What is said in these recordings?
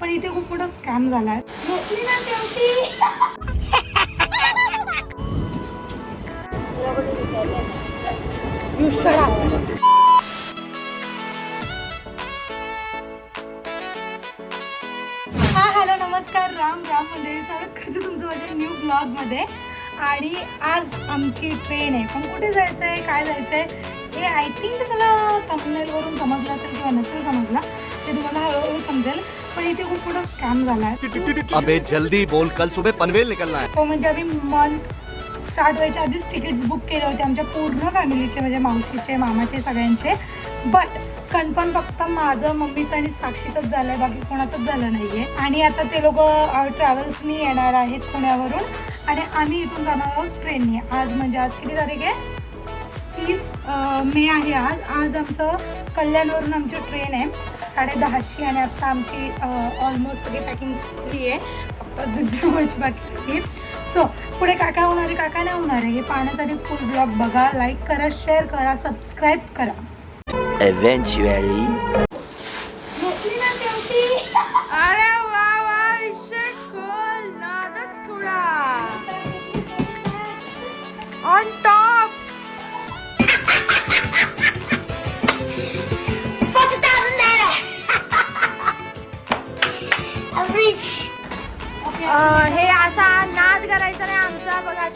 पण इथे खूप मोठा स्कॅम झालाय. हा हॅलो नमस्कार. राम राम मंडळी. स्वागत करते तुमचं माझ्या न्यू ब्लॉगमध्ये आणि आज आमची ट्रेन आहे. पण कुठे जायचं आहे काय जायचं आहे हे आय थिंक तुम्हाला thumbnail-वरून समजलं असेल किंवा नसेल समजलं ते तुम्हाला हळूहळू समजेल. पण इथे खूप मोठा स्कॅम झाला आहे अबे जल्दी बोल. कल सुबह पनवेल निकलना है. तो म्हणजे आम्ही मंथ स्टार्ट व्हायच्या आधीच तिकीट्स बुक केले होते आमच्या पूर्ण फॅमिलीचे म्हणजे मावशीचे मामाचे सगळ्यांचे. बट कन्फर्म फक्त माझं मम्मीचं आणि साक्षीचंच झालं आहे बाकी कोणाचंच झालं नाही आहे आणि आता ते लोक ट्रॅव्हल्सनी येणार आहेत पुण्यावरून. आणि आम्ही इथून जाणार आहोत ट्रेननी आज म्हणजे आज किती तारीख आहे? तीस मे आहे आज. आज आमचं कल्याणवरून आमची ट्रेन आहे. साडे दहाची आणि आत्ता आमची ऑलमोस्ट सगळी पॅकिंग झाली आहे. फक्त जिद्द बाकी आहे सो पुढे काय काय होणार आहे काय काय नाही होणार आहे हे पाहण्यासाठी फुल ब्लॉग बघा लाईक करा शेअर करा सबस्क्राईब करा.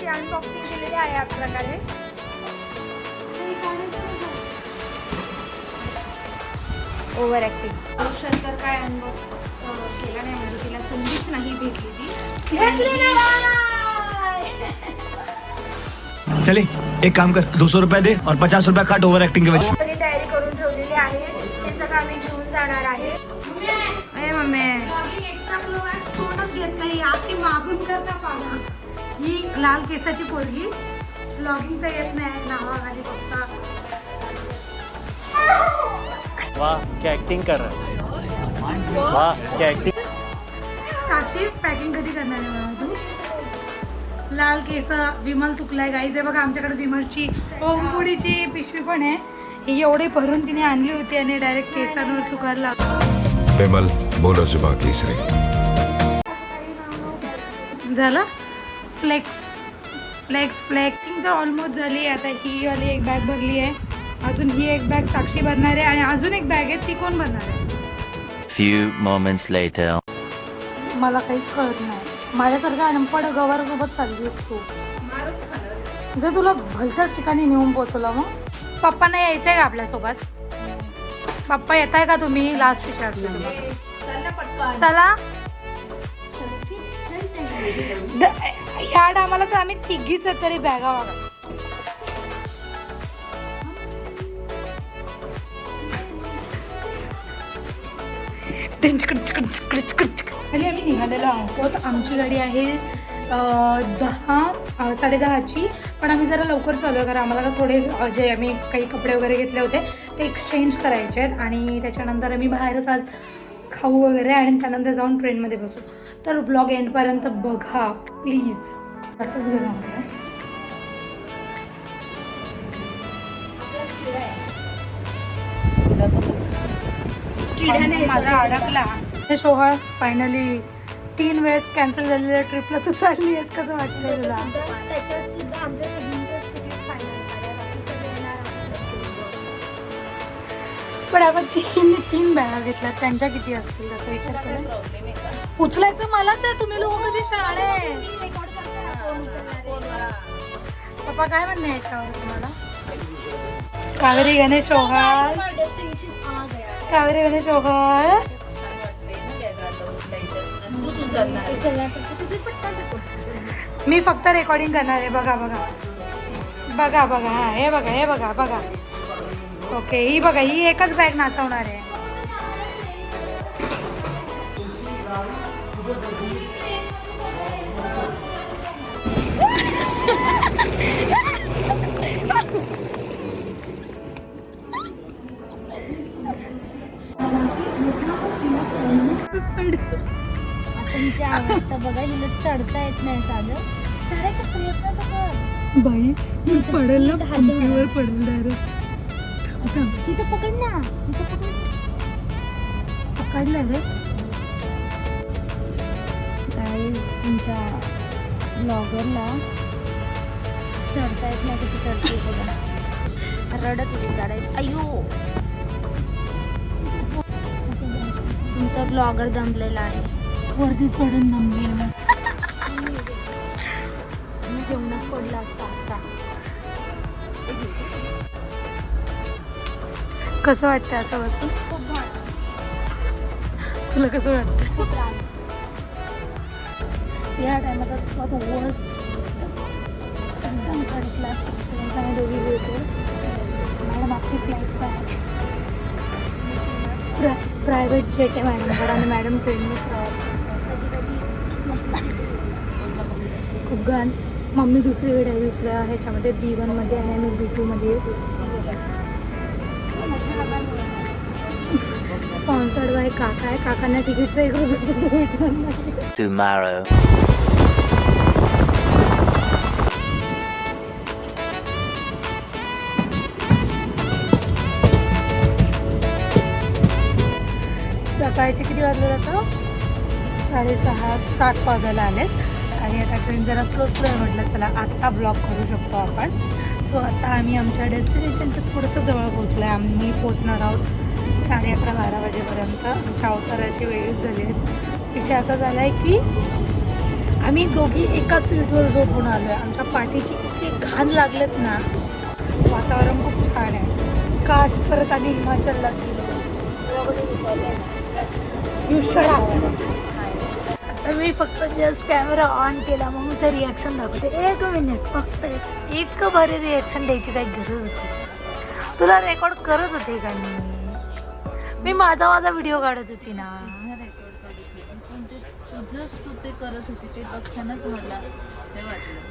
अशी अनबॉक्सिंग केलेली आहे या प्रकारे ओव्हर ऍक्टिंग तर काय अनबॉक्स केला नाही म्हणजे तिला संधीच नाही भेटली ती चले एक काम कर दो सौ रुपया दे और पचास रुपया काट ओवर एक्टिंग के वजह तयारी करून ठेवलेली आहे. हे सगळं आम्ही घेऊन जाणार आहे. अरे मम्मी. एक्स्ट्रा क्लोमॅक्स कोणच घेत नाही अशी मागून करता पाहा. ही लाल केसाची पोरगी. ब्लॉगिंग तर येत नाही. नावाखाली फक्त वाह क्या एक्टिंग कर रहा है. वाह क्या एक्टिंग साक्षी पॅकिंग कधी करणार आहे मला तू? लाल केस विमल तुकलाय. गाईज आहे बघा आमच्याकडे विमलची ओमपुडीची पिशवी पण आहे. ही एवढी भरून तिने आणली होती आणि डायरेक्ट केसांवर तुकायला लागली विमल बोलो जुबा केसरी. झालं? फ्लेक्स फ्लेक्स फ्लेक्सिंग तर ऑलमोस्ट झाली आहे. आता ही वाली एक बॅग भरली आहे. अजून ही एक बॅग साक्षी भरणार आहे. आणि अजून एक बॅग आहे. ती कोण भरणार आहे? Few moments later. मला काहीच कळत नाही. माझ्यासारखा अनपड गवारासोबत चालली आहेस तू. जर तुला भलत्याच ठिकाणी नेऊन पोचवलं मग? पप्पांना यायचं आहे का आपल्यासोबत? पप्पा येत आहे का तुम्ही? लास्ट विचारलं चला. ह्या टायमाला तर आम्ही तिघीच तरी बॅगा वागा खाली आम्ही निघालेलो आहोत. आमची गाडी आहे दहा साडेदहाची. पण आम्ही जरा लवकर चालू आहे कारण आम्हाला का थोडे जे आम्ही काही कपडे वगैरे घेतले होते ते एक्सचेंज करायचे आहेत. आणि त्याच्यानंतर आम्ही बाहेरच आज खाऊ वगैरे आणि त्यानंतर जाऊन ट्रेनमध्ये बसू. तर ब्लॉग एंडपर्यंत बघा प्लीज असंच आम्हाला माझा अडकला. हे सोहळ फायनली तीन वेळेस कॅन्सल झालेल्या ट्रिपला तू चालली आहेस कसं वाटतंय तुला? पण आपण तीन तीन बॅगा घेतल्यात त्यांच्या किती असतील त्याचा विचार करा. उचलायचं मलाच आहे. तुम्ही लोक कधी शाळे पप्पा काय म्हणणं आहे याच्यावर तुम्हाला? कावेरी गणेश सोहळ कावेरी गणेश सोहळ मी फक्त रेकॉर्डिंग करणार आहे. बघा बघा. बघा बघा. हे बघा हे बघा बघा. ओके ही बघा ही एकच बॅग नाचवणार आहे. तुमची अवस्था बघा हिला चढता येत नाही साधं. चढायचा प्रयत्न तर कर बाई मी पडेल ना पडेल डायरेक्ट तिथं पकड ना. पकड. पकडलं रे. तुमच्या ब्लॉगरला चढता येत नाही कशी चढते बघा. रडत होती चढायची अयो तुमचा ब्लॉगर जमलेला आहे. वरती चढून जमलेलं मी जेवणात पडला असता आता. कसं वाटतं असं बसून? तुला कसं वाटतं या टायमात असं वर्स्ट एकदम थर्ड क्लास एक्सपिरियन्स आम्ही दोघी होतो मॅडम आपली फ्लाईट प्रा प्रायव्हेट जेट आहे मॅडमकडे आणि मॅडम ट्रेनने प्रवास. खूप घाण. मम्मी दुसरीकडे आहे दुसऱ्या ह्याच्यामध्ये बी वनमध्ये आहे मी बी टूमध्ये स्पॉन्सर्ड बाय काका आहे काकांना तिकीटचं एक रुपये भेटणार नाही Tomorrow. सकाळचे किती वाजले जातं? साडेसहा सात वाजायला आलेत. आणि आता ट्रेन जरा स्लो स्लो आहे म्हटलं चला आत्ता ब्लॉक करू शकतो आपण. सो आता आम्ही आमच्या डेस्टिनेशनच्या थोडंसं जवळ पोचलो आहे आम्ही पोचणार आहोत साडे अकरा बारा वाजेपर्यंत आमच्या अवताराची वेळीच झाली आहे. विषय असा झाला आहे की आम्ही दोघी एकाच सीटवर झोपून आलो आहे आमच्या पाठीची इतके घाण लागलेत ना वातावरण खूप छान आहे. काश परत आम्ही हिमाचलला गेलो. You shut आता मी फक्त जस्ट कॅमेरा ऑन केला मग मी रिॲक्शन दाखवते. एक मिनिट फक्त इतकं भारी रिॲक्शन द्यायची काही गरज होती. तुला रेकॉर्ड करत होते का मी? मी माझा माझा व्हिडिओ काढत होती ना.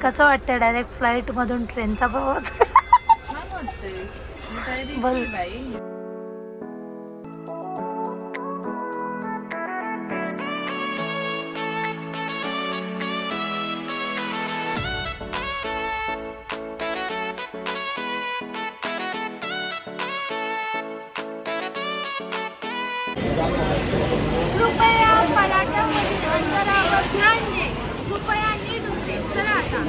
कसं वाटतंय डायरेक्ट फ्लाईट मधून ट्रेनचा प्रवास? कृपया पलाटामधील अंतरावर ध्यान दे कृपया नीट उठे चला आता.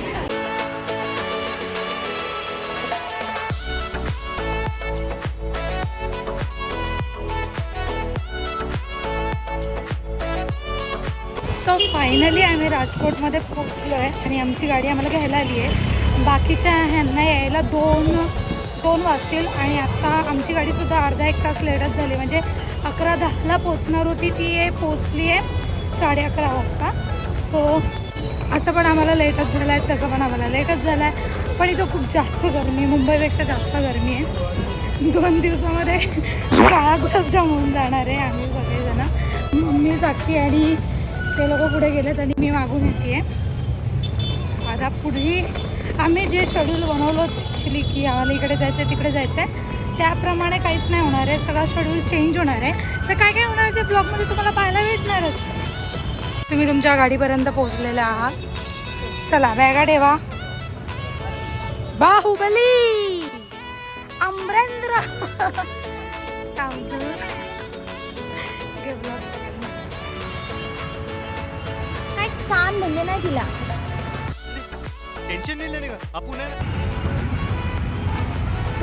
सो फायनली आम्ही राजकोटमध्ये पोहोचलो आहे आणि आमची गाडी आम्हाला घ्यायला आली आहे. बाकीच्या ह्यांना यायला दोन दोन वाजतील आणि आत्ता आमची गाडीसुद्धा अर्धा एक तास लेटच झाली. म्हणजे अकरा दहाला पोचणार होती ती आहे पोचली आहे साडे अकरा वाजता. सो असं पण आम्हाला लेटच झालं आहे तसं पण आम्हाला लेटच झालं आहे पण इथं खूप जास्त गरमी मुंबईपेक्षा जास्त गरमी आहे. दोन दिवसामध्ये काळा गुलाबजाम होऊन जाणार आहे आम्ही सगळेजण. मम्मी साक्षी आणि ते लोक पुढे गेलेत आणि मी मागून येते आता पुढे आम्ही जे शेड्यूल बनवलं ॲक्च्युली की आम्हाला इकडे जायचं आहे तिकडे जायचं आहे त्याप्रमाणे काहीच नाही होणार आहे. सगळा शेड्यूल चेंज होणार आहे. तर काय काय होणार आहे ते ब्लॉगमध्ये तुम्हाला पाहायला भेटणारच. तुम्ही तुमच्या गाडीपर्यंत पोहोचलेले आहात. चला बॅगा ठेवा. बाहुबली! अमरेंद्र. काय काम म्हणजे नाही तिला. टेंशन नहीं लेने का अपन है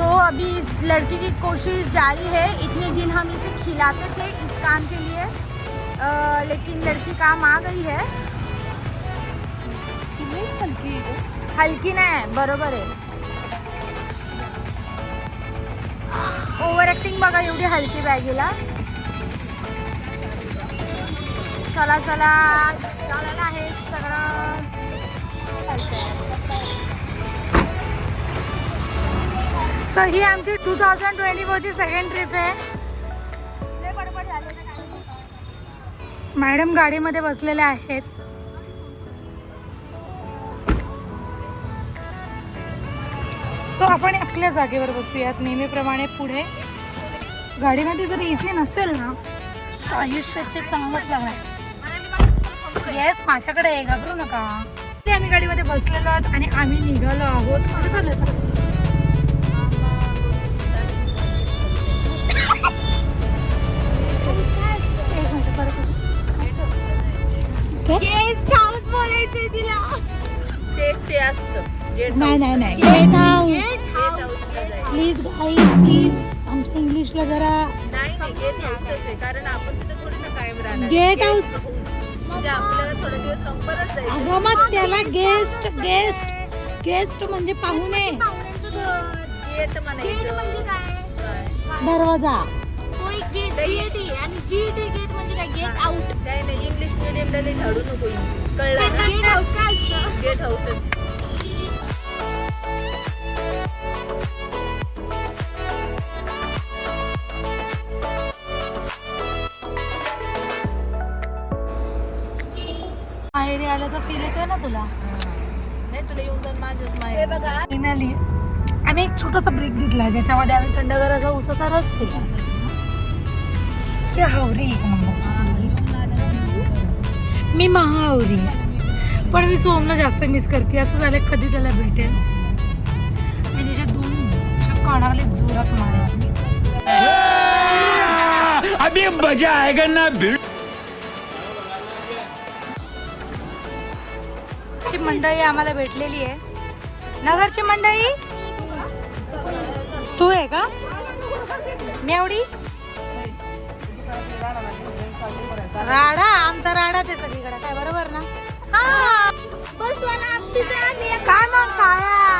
तो अभी इस लड़की की कोशिश जारी है। इतने दिन हम इसे खिलाते थे इस काम के लिए। अ, लेकिन लड़की काम आ गई है। हल्की ना है बरोबर आहे ओव्हर ऍक्टिंग बघा एवढी हलकी बॅगीला चला चला चालायला आहे सगळं सो ही आमची टू थाउजंड ट्वेंटी फोरची सेकंड ट्रिप आहे. मॅडम गाडीमध्ये बसलेल्या आहेत. सो आपण आपल्या जागेवर बसूयात. नेहमीप्रमाणे पुढे. गाडीमध्ये जर इझी नसेल ना तर आयुष्याचे चांगलंच लागणार येस माझ्याकडे घाबरू नका. ते आम्ही गाडीमध्ये बसलेलो आहोत आणि आम्ही निघालो आहोत. कुठे चाललो नाही नाही नाही. Gate house. Please guys please आमच्या इंग्लिशला जरा नाही नाही गेट कारण आपण तिथे. म्हणजे जायचं अगं मग त्याला गेस्ट गेस्ट गेस्ट म्हणजे पाहुणे. गेट म्हणायचं म्हणजे काय? दरवाजा. गेट गेट आणि जीटी गेट म्हणजे काय? गेट आउट काय नाही इंग्लिश मिडियमला नाही झाडू नको इंग्लिश कळलं? ना गेट हाऊस काय असतं? गेट हाऊसच. माहेरी आल्याचा फील येतोय ना तुला? नाही तुला येऊन जाऊन माझ्याच माहिती बघा. फायनली आम्ही एक छोटासा ब्रेक घेतला ज्याच्यामध्ये आम्ही थंडगार असा उसाचा रस पिला. ते हावरी एक मुलगी. मी महावरी. पण मी सोमला जास्त मिस करते. असं झालं कधी त्याला भेटेल? जोरात अभी मजा आएगा ना? भिड़. ची मंडळी आम्हाला भेटलेली आहे. नगरची मंडळी? तू आहे का? मेवडी? राडा आमचा राडाच आहे सगळीकडे. काय बरोबर ना? हा. बस वाला काय मग काळ्या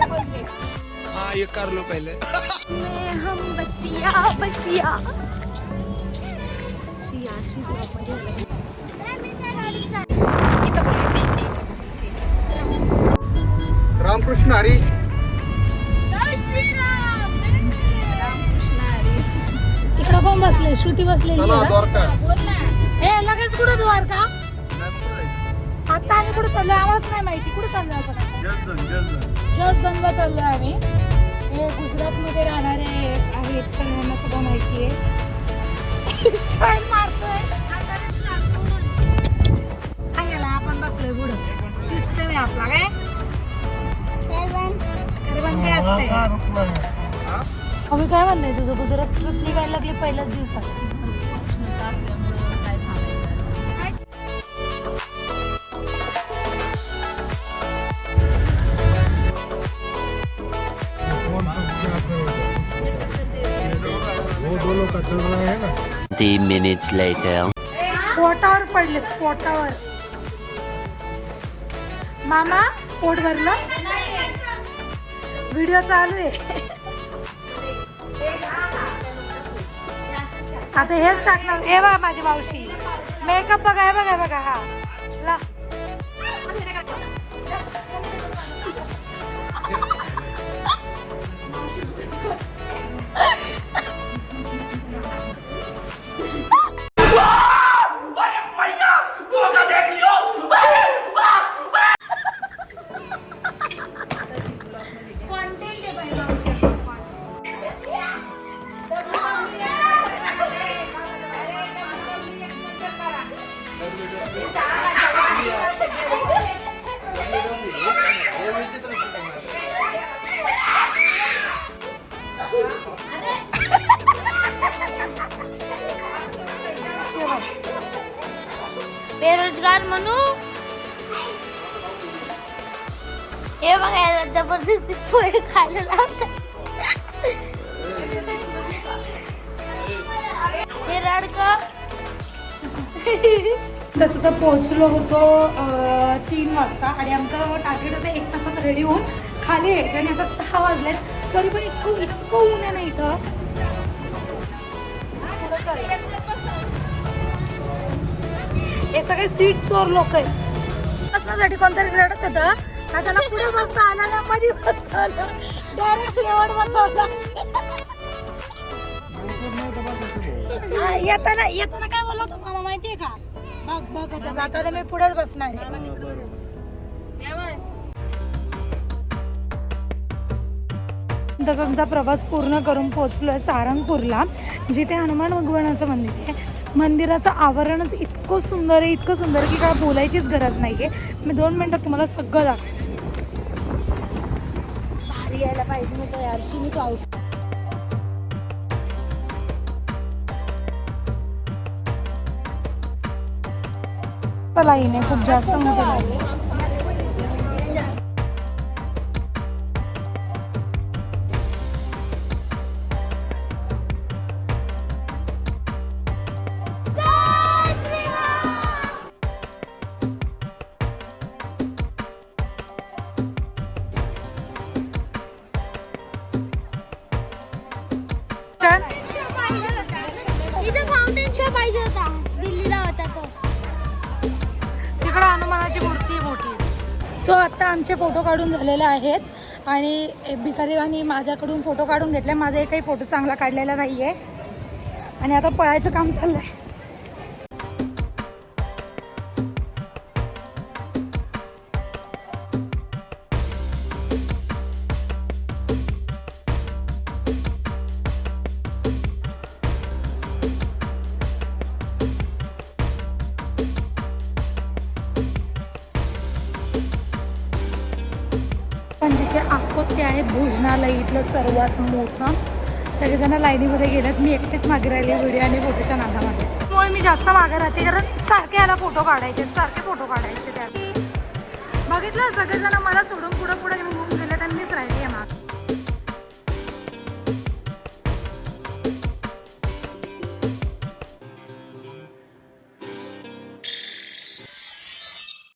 हाँ ये कर लो पहले हम बसिया बसिया. रामकृष्ण हरी कोण बसले श्रुती बसलेली आहे. हे लगेच कुठं द्वारका? आता आम्ही कुठे चाललोय? आम्हालाच नाही माहिती. कुठे चाललोय आपण जसगंगा चाललोय आम्ही. हे गुजरातमध्ये राहणारे आहेत तर यांना सगळं माहिती आहे स्टाईल मारतोय. सांगायला आपण बसलोय पुढं. सिस्टम आहे आपला काय? करवंद काय असते अभि काय म्हणणं तुझं? गुजरात ट्रिप निघायला लागली पहिल्याच दिवसात. Twenty minutes later. पोटावर पडले पोटावर. मामा पोट भरलं व्हिडिओ चालू आहे. आता हेच टाकणार. हे बघा माझी मावशी. मेकअप बघा हे बघा बघा हा. ला. खायला लावतात. हे तसं तर पोहोचलो होतो तीन वाजता आणि आमचं टार्गेट होतं एक तासात रेडी होऊन खाली यायचं आणि आता सहा वाजलेत. तरी पण इतकं इतकं ऊन आहे ना इथं. हे सगळे सीट चोर लोक आहेत. बसण्यासाठी कोणतरी रडत होतं ना त्याला पुढे बसता आला ना मध्ये बसता आलं डायरेक्ट शेवट बसवला हा, येताना येताना काय बोलला होता मामा माहितीये का? बघ बघ आता जाताना मी पुढेच बसणार आहे. तसांचा प्रवास पूर्ण करून पोहोचलोय सारंगपूरला जिथे हनुमान भगवानाचं मंदिर आहे. मंदिराचं आवरणच इतकं सुंदर आहे इतकं सुंदर की काय बोलायचीच गरज नाही आहे मी दोन मिनटात तुम्हाला सगळं दाखवतो. पाहिजे नव्हतं यारशी मी तो आउट लाईन आहे खूप जास्त मोठी लाईन हनुमानाची मूर्ती आहे मोठी. सो आत्ता आमचे फोटो काढून झालेले आहेत. आणि भिकारीवानी माझ्याकडून फोटो काढून घेतले. माझा एकही फोटो चांगला काढलेला नाही आहे आणि आता पळायचं काम चाललं आहे आहोत ते आहे? भोजनालय इथलं सर्वात मोठं. सगळेजण लाईनीमध्ये गेलेत. मी एकटेच मागे राहिले व्हिडिओ आणि फोटोच्या नादामध्ये. त्यामुळे मी जास्त मागे राहते कारण सारखे याला फोटो काढायचे सारखे फोटो काढायचे त्या बघितलं? सगळेजण मला सोडून पुढं पुढे